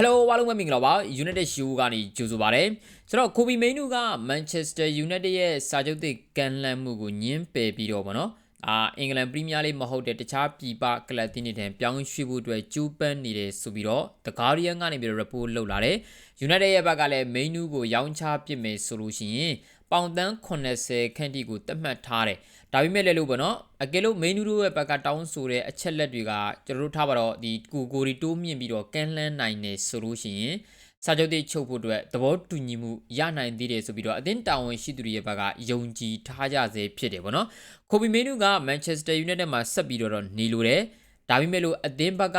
Hello အားလုံးပဲမင်္ဂလာပါ United Show ကနေကြိုဆိုပါရစေဆိုတော့ Kobe Mainoo က Manchester United ရဲ့စာချုပ်သစ်ကန်လှန်မှုကိုညှင်းပယ်ပြီးတော့ဗောနော်အာအင်္ဂလန်ပရီးမီးယားလိမဟုတ်တဲ့တခြားပြည်ပကလပ်တင်းတွေထံပြောင်းရွှေ့ဖို့အတွက်ကြိုးပမ်းနေတယ်ဆိုပြီးတော့ The Guardian ကနေပြီးတော့ report လုပ်လာတယ် United ရဲ့ဘက်ကလည်း Mainoo ကိုရောင်းချပစ်မယ်ဆိုလို့ရှိရင် ပေါင်တန်း80ခန့်တိကိုသတ်မှတ်ထားတယ်ဒါပေမဲ့လည်းလို့ပေါ့နော်အကယ်လို့ main တို့ရဲ့ဘက်ကတောင်းဆိုတဲ့အချက်လက်တွေကကျွန်တော်တို့ထားပါတော့ဒီကိုကိုရီတိုးမြင့်ပြီးတော့ကန်လှမ်းနိုင်နေဆိုလို့ရှိရင်စာချုပ်တွေချုပ်ဖို့အတွက်သဘောတူညီမှုရနိုင်သေးတယ်ဆိုပြီးတော့အသင်းတာဝန်ရှိသူတွေရဲ့ဘက်ကယုံကြည်ထားကြစေဖြစ်တယ်ပေါ့နော်ခိုဘီမေနူကမန်ချက်စတာယူနိုက်တက်မှာဆက်ပြီးတော့နေလိုတယ်ဒါပေမဲ့လို့အသင်းဘက်က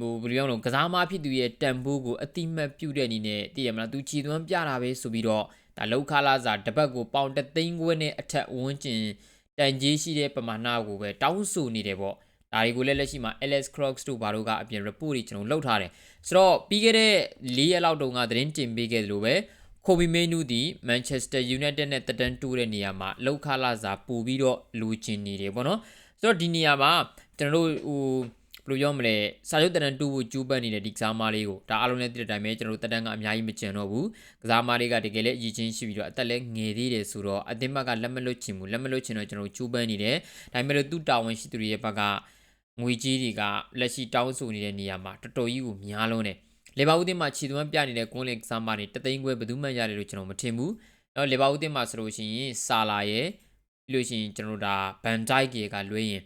ဟိုဘယ်လိုပြောလို့ကစားမဖြစ်သူရဲ့တန်ဖိုးကိုအတိမတ်ပြုတ်တဲ့အနေနဲ့သိရမလားသူခြေသွမ်းပြတာပဲဆိုပြီးတော့ ဒါလောက်ခလာစာတပတ်ကိုပေါင်တသိန်းခွဲနဲ့အထက်ဝန်းကျင်တန်ကြီးရှိတဲ့ပမာဏကိုပဲတောင်းဆိုနေတယ်ပေါ့ဒါတွေကိုလည်းလက်ရှိမှာ Alex Crocs တို့ဘာတို့ကအပြင် report တွေကျွန်တော်လုပ်ထားတယ်ဆိုတော့ပြီးခဲ့တဲ့၄ရက်လောက်တုန်းကသတင်းတင်ပေးခဲ့သလိုပဲခိုဘီမေနူဒီ Manchester United နဲ့တက်တန်းတိုးတဲ့နေရာမှာလောက်ခလာစာပို့ပြီးတော့လူချင်နေတယ်ပေါ့နော်ဆိုတော့ဒီနေရာမှာကျွန်တော်တို့ဟို ဘယ်လိုပြောမလဲစာချုပ်တန်တန်းတူဖို့ကျူးပန်းနေတဲ့ဒီကစားမလေးကိုဒါအားလုံးလည်းသိတဲ့အတိုင်းပဲကျွန်တော်တို့တက်တန်းကအများကြီးမကျန်တော့ဘူးကစားမလေးကတကယ်လည်းအကြီးချင်းရှိပြီးတော့အသက်လည်းငယ်သေးတယ်ဆိုတော့အသင်းဘက်ကလက်မလွတ်ချင်ဘူးလက်မလွတ်ချင်တော့ကျွန်တော်တို့ကျူးပန်းနေတယ်ဒါပေမဲ့လို့သူ့တာဝန်ရှိသူတွေရဲ့ဘက်ကငွေကြီးတွေကလက်ရှိတောင်းဆိုနေတဲ့နေရာမှာတော်တော်ကြီးကိုများလုံးတယ်လေဘာဦးတင်မှာခြေသွမ်းပြနေတဲ့ကွန်းလင်ကစားမတွေတသိန်းခွဲဘယ်သူမှရတယ်လို့ကျွန်တော်မထင်ဘူးတော့လေဘာဦးတင်မှာဆိုလို့ရှိရင်စာလာရဲ့ပြီးလို့ရှိရင်ကျွန်တော်တို့ဒါဘန်ဒိုက်ကကလွှဲရင်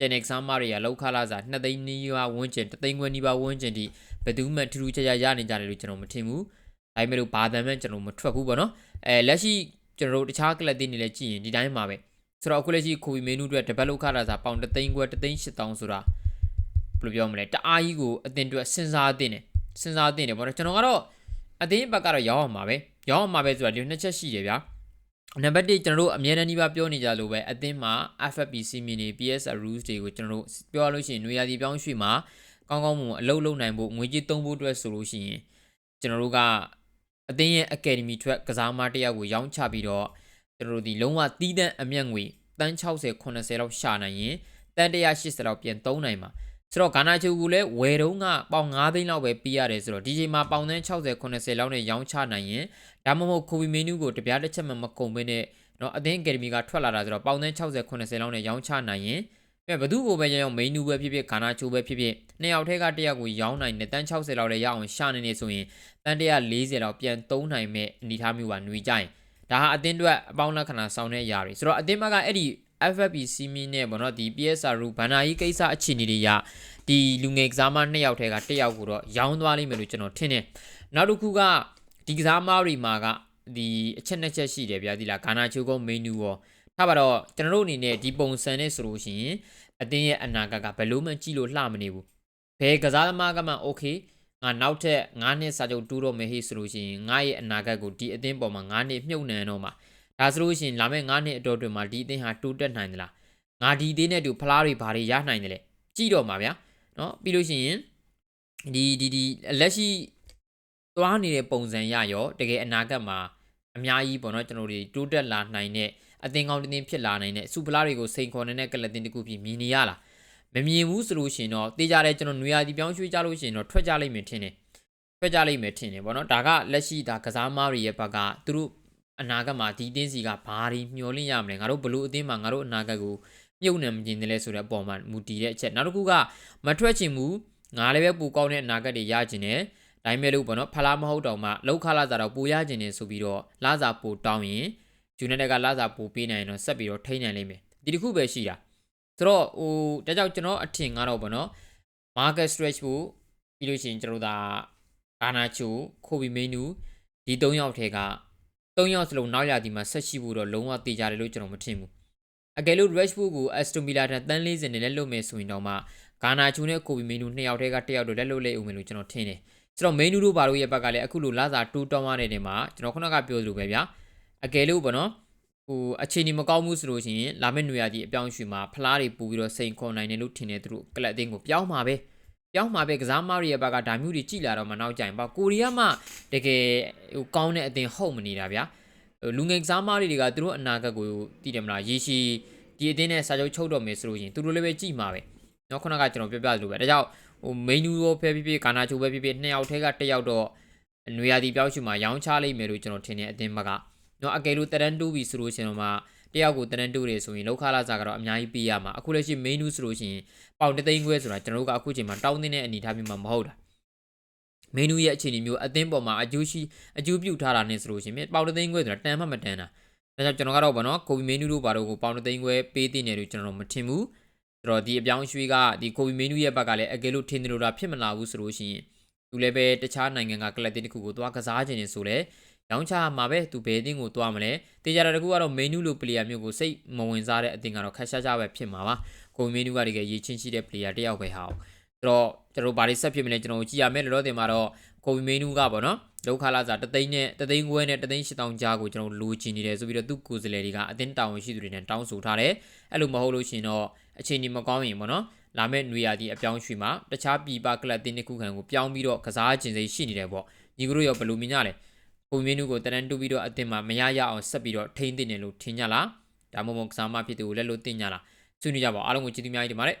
တဲ့ exam တွေကလောက်ခလာစာ2သိန်းနီးပါးဝန်းကျင်3သိန်းခွဲနီးပါးဝန်းကျင်ဒီဘယ်သူမှထူးထူးခြားခြားရနေကြတယ်လို့ကျွန်တော်မထင်ဘူးဒါပေမဲ့လို့ဘာတမ်းမှကျွန်တော်မထွက်ဘူးပေါ့နော်အဲလက်ရှိကျွန်တော်တို့တခြားကလပ်တွေနေလဲကြည့်ရင်ဒီတိုင်းမှာပဲဆိုတော့အခုလက်ရှိခိုဘီမေနူအတွက် develop ခလာစာပေါင်3သိန်းခွဲ3သိန်း8000ဆိုတာဘယ်လိုပြောမလဲတအားကြီးကိုအတင်အတွက်စဉ်းစားသင့်တယ်စဉ်းစားသင့်တယ်ပေါ့နော်ကျွန်တော်ကတော့အတင်းဘက်ကတော့ရောင်းအောင်ပါပဲရောင်းအောင်ပါပဲဆိုတာဒီနှစ်ချက်ရှိတယ်ဗျာ နံပါတ်1ကျွန်တော်တို့အမြဲတမ်းဒီပါပြောနေကြလို့ပဲအသင်းမှာ FFP စီမီနေ PSR rules တွေကိုကျွန်တော်တို့ပြောလို့ရှိရင်နွေရာသီပြောင်းရွှေ့မှာကောင်းကောင်းမွန်အလုပ်လုပ်နိုင်ဖို့ငွေကြေးသုံးဖို့အတွက်ဆိုလို့ရှိရင်ကျွန်တော်တို့ကအသင်းရဲ့ Academy ထွက်ကစားမတယောက်ကိုရောင်းချပြီးတော့ကျွန်တော်တို့ဒီလုံးဝတီးတန့်အမျက်ငွေတန်း60 80လောက်ရှာနိုင်ရင်တန်း180လောက်ပြန်သုံးနိုင်မှာ ဆိုတော့ဂါနာချူကလည်းဝယ်တုံးကပေါင်9သိန်းလောက်ပဲပေးရတယ်ဆိုတော့ဒီချိန်မှာပေါင်သန်း60 80လောက်နဲ့ရောင်းချနိုင်ရင်ဒါမှမဟုတ်ခိုဘီမင်းနူးကိုတပြားတစ်ချက်မှမကုန်ဘဲနဲ့နော်အသင်းအကယ်ဒမီကထွက်လာတာဆိုတော့ပေါင်သန်း60 80လောက်နဲ့ရောင်းချနိုင်ရင်ပြဘသူ့ကိုပဲရောင်းမိန်းနူးပဲဖြစ်ဖြစ်ဂါနာချိုးပဲဖြစ်ဖြစ်နှစ်ယောက်ထဲကတစ်ယောက်ကိုရောင်းနိုင်တဲ့တန်း60လောက်လည်းရအောင်ရှာနေနေဆိုရင်တန်း140လောက်ပြန်သုံးနိုင်မဲ့အနေအထားမျိုးပါຫນွေကြရင်ဒါဟာအသင်းအတွက်အပေါင်းလက္ခဏာဆောင်တဲ့အရာတွေဆိုတော့အသင်းဘက်ကအဲ့ဒီ FFP စီမီနဲ့ပေါ့နော်ဒီ PSR ရူဘန်နာကြီးကိစ္စအခြေအနေတွေရဒီလူငယ်ကစားမနှစ်ယောက်ထဲကတစ်ယောက်ကိုတော့ရောင်းသွားလိမ့်မယ်လို့ကျွန်တော်ထင်တယ်နောက်တစ်ခုကဒီကစားမတွေမှာကဒီအချက်နှစ်ချက်ရှိတယ်ဗျာဒီလားဂါနာချိုကုန်းမေနူရောထားပါတော့ကျွန်တော်တို့အနေနဲ့ဒီပုံစံနဲ့ဆိုလို့ရှိရင်အတင်းရဲ့အနာဂတ်ကဘယ်လို့မှကြည့်လို့လှမနေဘူးဘယ်ကစားသမားကမှ okay ငါနောက်ထပ်9နှစ်စာချုပ်တူးတော့မယ်ဟေ့ဆိုလို့ရှိရင်ငါရဲ့အနာဂတ်ကိုဒီအသင်းပေါ်မှာ9နှစ်မြုပ်နှံတော့မှာ ဒါဆိုလို့ရှိရင်လာမယ့်9နှစ်အတော်အတွင်းမှာဒီအသင်းဟာတိုးတက်နိုင်သလားငါဒီအသင်းနဲ့တူဖလားတွေဘာတွေရနိုင်တယ်လဲကြည့်တော့မှာဗျာနော်ပြီးလို့ရှိရင်ဒီဒီဒီလက်ရှိသွားနေတဲ့ပုံစံရရောတကယ်အနာဂတ်မှာအများကြီးပေါ့နော်ကျွန်တော်တို့တိုးတက်လာနိုင်တဲ့အသင်းကောင်းတင်းဖြစ်လာနိုင်တဲ့စုဖလားတွေကိုစိန်ခေါ်နေတဲ့ကလပ်တင်းတစ်ခုဖြစ်မြင်နေရလားမမြင်ဘူးဆိုလို့ရှိရင်တော့တေးကြတဲ့ကျွန်တော်နွေရာသီပြောင်းရွှေ့ကြလို့ရှိရင်တော့ထွက်ကြလိမ့်မယ်ထင်တယ်ထွက်ကြလိမ့်မယ်ထင်တယ်ပေါ့နော်ဒါကလက်ရှိဒါကစားမားတွေရဲ့ဘက်ကသူတို့ အနာဂတ်မှာဒီတင်းစီကဘာတွေမျှော်လင့်ရမလဲငါတို့ဘလို့အသင်းမှာငါတို့အနာဂတ်ကိုမြုပ်နှံမကျင်တယ်လဲဆိုတဲ့အပေါ်မှာမူတည်တဲ့အချက်နောက်တစ်ခုကမထွက်ချင်ဘူးငါလည်းပဲပူကောင်းတဲ့အနာဂတ်တွေရကျင်တယ်ဒါပေမဲ့လို့ပေါ့နော်ဖလားမဟုတ်တော့မှလောက်ခလာစားတော့ပူရကျင်နေဆိုပြီးတော့လာစားပူတောင်းရင်ဂျူနိုက်တက်ကလာစားပူပေးနိုင်ရင်တော့ဆက်ပြီးတော့ထိန်းနိုင်လိမ့်မယ်ဒီတစ်ခုပဲရှိတာဆိုတော့ဟိုဒါကြောင့်ကျွန်တော်အထင်ကတော့ပေါ့နော် market stretch ဖို့ပြီးလို့ရှိရင်ကျွန်တော်ဒါဂါနာချိုခိုဘီမေနူဒီ၃ယောက်ထဲက ၃ယောက်စလုံးနောက်ရဒီမှာဆက်ရှိဖို့တော့လုံးဝတေချာတယ်လို့ကျွန်တော်မထင်ဘူးအကယ်လို့ Rashford ကို Aston Villa ထက်တန်း40နဲ့လက်လွတ်မယ်ဆိုရင်တော့မှဂါနာချိုနဲ့ကိုဘီမေနူနှစ်ယောက်ထဲကတစ်ယောက်တော့လက်လွတ်လိမ့်ဦးမယ်လို့ကျွန်တော်ထင်တယ်ဆိုတော့ main တို့ဘာလို့ရဲ့ဘက်ကလည်းအခုလိုလာစာတူတောင်းရတဲ့နေမှာကျွန်တော်ခုနကပြောသလိုပဲဗျာအကယ်လို့ပေါ့နော်ဟိုအခြေအနေမကောင်းဘူးဆိုလို့ရှိရင်လာမယ့်နွေရာသီအပြောင်းရွှေ့မှာဖလားတွေပူပြီးတော့စိန်ခေါ်နိုင်တယ်လို့ထင်တယ်သူတို့ကလပ်အသင်းကိုပြောင်းမှာပဲ ပြောင်းမှာပဲကစားမတွေရဲ့ဘက်ကဒါမျိုးတွေကြည်လာတော့မှနောက်ကြရင်ပေါ့ကိုရီးယားမှာတကယ်ဟိုကောင်းတဲ့အသင်းဟုတ်မနေတာဗျာလူငယ်ကစားမတွေကသူတို့အနာဂတ်ကိုတည်တယ်မလားရေရှည်ဒီအသင်းနဲ့စာချုပ်ချုပ်တော့မယ်ဆိုလို့ရှိရင်သူတို့လည်းပဲကြည်မှာပဲเนาะခုနကကျွန်တော်ပြောပြသလိုပဲဒါကြောင့်ဟ ဟိုမိန်နူရောဖဲဖြစ်ဖြစ်ကာနာချိုပဲဖြစ်ဖြစ်နှစ်ယောက်ထဲကတစ်ယောက်တော့နွေရာသီပြောင်းရွှေ့မှာရောင်းချလိုက်မယ်လို့ကျွန်တော်ထင်တယ်အတင်းဘက်ကနော်အကယ်လို့တရန်တူပြီဆိုလို့ရှိရင်တော့မှ တယောက်ကိုတရန်တူတယ်ဆိုရင်လောက်ခလာစားကတော့အများကြီးပေးရမှာအခုလက်ရှိမိန်နူဆိုလို့ရှိရင်ပေါင်တသိန်းခွဲဆိုတာကျွန်တော်တို့ကအခုချိန်မှာတောင်းတဲ့အနေအထားမျိုးမှာမဟုတ်တာမင်းတို့ရဲ့အခြေအနေမျိုးအသင်းပေါ်မှာအကျိုးရှိအကျိုးပြုထားတာနဲ့ဆိုလို့ရှိရင်ပေါင်တသိန်းခွဲဆိုတာတန်မှမတန်တာဒါကြောင့်ကျွန်တော်ကတော့ဗောနော်ကိုဗီမင်းနူတို့ဘာလို့ကိုပေါင်တသိန်းခွဲပေးတင်တယ်လို့ကျွန်တော်မထင်ဘူးဆိုတော့ဒီအပြောင်းရွှေ့ကဒီကိုဗီမင်းနူရဲ့ဘက်ကလည်းအကယ်လို့ထင်တယ်လို့ဒါဖြစ်မလာဘူးဆိုလို့ရှိရင်သူလည်းပဲတခြားနိုင်ငံကကလပ်တင်တစ်ခုကိုသွားကစားခြင်းနေဆိုလဲ ရောင်းချမှာပဲသူဘယ်အသင်းကိုသွားမလဲတေချာတာတကူကတော့မင်းနူလိုပလေယာမျိုးကိုစိတ်မဝင်စားတဲ့အသင်းကတော့ခက်ရှားရှားပဲဖြစ်မှာပါကိုဗီမင်းနူကတကယ်ရည်ချင်းရှိတဲ့ပလေယာတယောက်ပဲဟာဆိုတော့ကျွန်တော်ဘာတွေဆက်ဖြစ်မလဲကျွန်တော်ကြည့်ရမယ်လို့တော့တင်မှာတော့ကိုဗီမင်းနူကပေါ့နော်ဒုက္ခလာစားတသိန်းနဲ့တသိန်းခွဲနဲ့တသိန်းရှစ်တောင်ကြားကိုကျွန်တော်လိုချင်နေတယ်ဆိုပြီးတော့သူ့ကိုယ်စားလှယ်တွေကအတင်းတောင်းရှိသူတွေနဲ့တောင်းဆိုထားတယ်အဲ့လိုမဟုတ်လို့ရှိရင်တော့အချိန်ကြီးမကောင်းရင်ပေါ့နော်လာမယ့်နွေရာသီအပြောင်းရွှေ့မှာတခြားပြည်ပကလပ်တင်းတစ်ခုခံကိုပြောင်းပြီးတော့ကစားခြင်းစိရှိနေတယ်ပေါ့ညီကတို့ရောဘယ်လိုမြင်ကြလဲ ကိုမင်းနူကိုတရန်တူပြီးတော့အတင်းမှာမရရအောင်ဆက်ပြီးတော့ထိန်းသိနေလို့ထင်ကြလားဒါမှမဟုတ်ကစားမဖြစ်သူကိုလက်လို့တင်ကြလားဆွေးနွေးကြပါအားလုံးကိုကျေးဇူးများကြီးတင်ပါတယ်